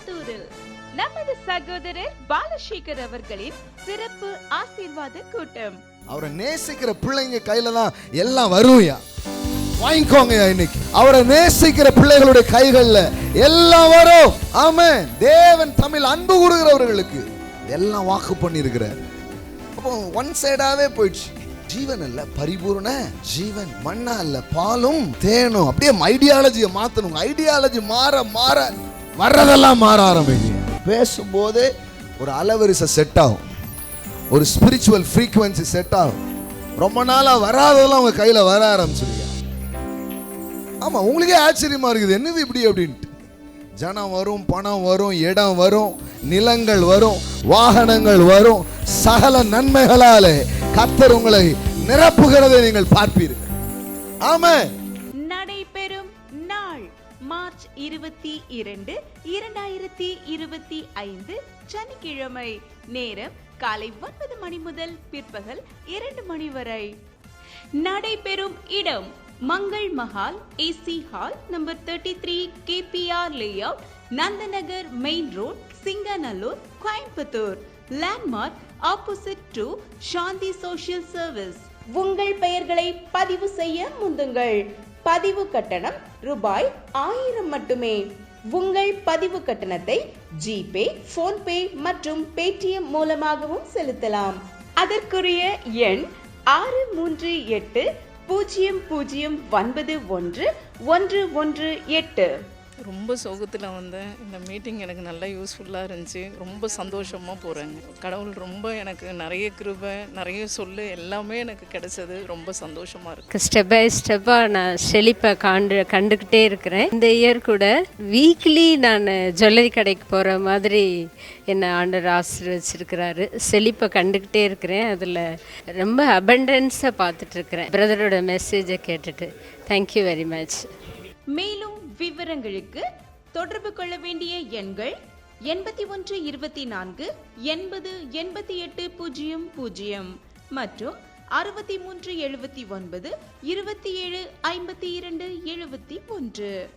கோயம்புத்தூரில் நமது சகோதரர் பாலசேகர் அவர்களின் சிறப்பு ஆசீர்வாத கூட்டம். அவரை நேசிக்கிற பிள்ளைங்க கையில தான் எல்லாம் வரும்யா? வாங்கிக்கோங்க இன்னைக்கு. அவரை நேசிக்கிற பிள்ளைகளுடைய கைகள்ல எல்லாம் வரும். ஆமா தேவன் தமிழ் அன்பு கூறுகிறவர்களுக்கு எல்லாம் வாக்கு பண்ணியிருக்கிறார். அப்போ ஒன் சைடாவே போயிடுச்சு. ஜீவன் அல்ல பரிபூர்ண ஜீவன். மண்ணா அல்ல பாலும் தேனும். அப்படியே ஐடியாலஜியை மாத்தணும். ஐடியாலஜி மாற மாற. வர்றதெல்லாம் மாற ஆரம்பிக்கும் பேசும்போது ஒரு அலவரிசை செட் ஆகும். ஒரு ஸ்பிரிச்சுவல் ஃப்ரீக்குவன்சி செட் ஆகும். ரொம்ப நாளாக வராததெல்லாம் உங்கள் கையில் வர ஆரம்பிச்சிருக்க. ஆமாம் உங்களுக்கே ஆச்சரியமாக இருக்குது. என்னது இப்படி அப்படின்ட்டு. ஜனம் வரும் பணம் வரும் இடம் வரும் நிலங்கள் வரும் வாகனங்கள் வரும். சகல நன்மைகளாலே கத்தர் உங்களை நிரப்புகிறதை நீங்கள் பார்ப்பீர்கள். ஆமாம் மார்ச் இருபத்தி இரண்டு இரண்டாயிரத்தி இருபத்தி ஐந்து சனிக்கிழமை. நேரம் காலை ஒன்பது மணி முதல் பிற்பகல் இரண்டு மணி வரை. நடைபெறும் இடம் Mangal Mahal AC hall number thirty three KPR layout Nandanagar main road Singanallur Coimbatore. Landmark opposite to Shanti social service உங்கள் பெயர்களை பதிவு செய்ய முந்துங்கள். பதிவு கட்டணம் ரூபாய் ஆயிரம் மட்டுமே. உங்கள் பதிவு கட்டணத்தை ஜிபே போன்பே மற்றும் பேடிஎம் மூலமாகவும் செலுத்தலாம். அதற்குரிய எண் ஆறு மூன்று எட்டு பூஜ்ஜியம் பூஜ்ஜியம் ஒன்பது ஒன்று ஒன்று ஒன்று எட்டு. ரொம்ப சோகத்தில் வந்தேன். இந்த மீட்டிங் எனக்கு நல்லா யூஸ்ஃபுல்லாக இருந்துச்சு. ரொம்ப சந்தோஷமாக போகிறேங்க கடவுள் ரொம்ப எனக்கு நிறைய கிருபை நிறைய சொல்லு எல்லாமே எனக்கு கிடைச்சது. ரொம்ப சந்தோஷமாக இருக்கு. ஸ்டெப் பை ஸ்டெப்பாக நான் செழிப்பை காண்டு கண்டுக்கிட்டே இருக்கிறேன். இந்த இயர் கூட வீக்லி நான் ஜுவல்லரி கடைக்கு போகிற மாதிரி என்னை ஆண்டர் ஆசீர்வச்சிருக்கிறாரு. செழிப்பை கண்டுக்கிட்டே இருக்கிறேன். அதில் ரொம்ப அபண்டன்ஸாக பார்த்துட்ருக்கிறேன் பிரதரோட மெசேஜை கேட்டுட்டு. தேங்க்யூ வெரி மச் மேலும் விவரங்களுக்கு தொடர்பு கொள்ள வேண்டிய எண்கள் எண்பத்தி ஒன்று இருபத்தி நான்கு எண்பது எண்பத்தி எட்டு பூஜ்ஜியம் பூஜ்ஜியம் மற்றும் அறுபத்தி மூன்று எழுபத்தி ஒன்பது இருபத்தி ஏழு ஐம்பத்தி இரண்டு எழுபத்தி ஒன்று.